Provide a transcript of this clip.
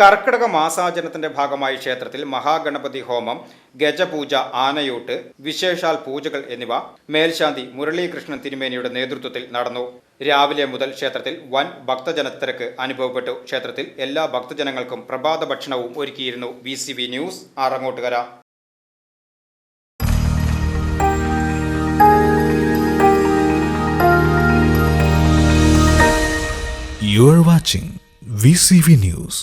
കർക്കിടക മാസാചരണത്തിന്റെ ഭാഗമായി ക്ഷേത്രത്തിൽ മഹാഗണപതി ഹോമം ഗജപൂജ ആനയൂട്ട് വിശേഷാൽ പൂജകൾ എന്നിവ മേൽശാന്തി മുരളീകൃഷ്ണൻ തിരുമേനിയുടെ നേതൃത്വത്തിൽ നടന്നു. രാവിലെ മുതൽ ക്ഷേത്രത്തിൽ വൻ ഭക്തജനത്തിരക്ക് അനുഭവപ്പെട്ടു. ക്ഷേത്രത്തിൽ എല്ലാ ഭക്തജനങ്ങൾക്കും പ്രഭാത ഭക്ഷണവും ഒരുക്കിയിരുന്നു. V news Arangottukara. You are watching VCV News.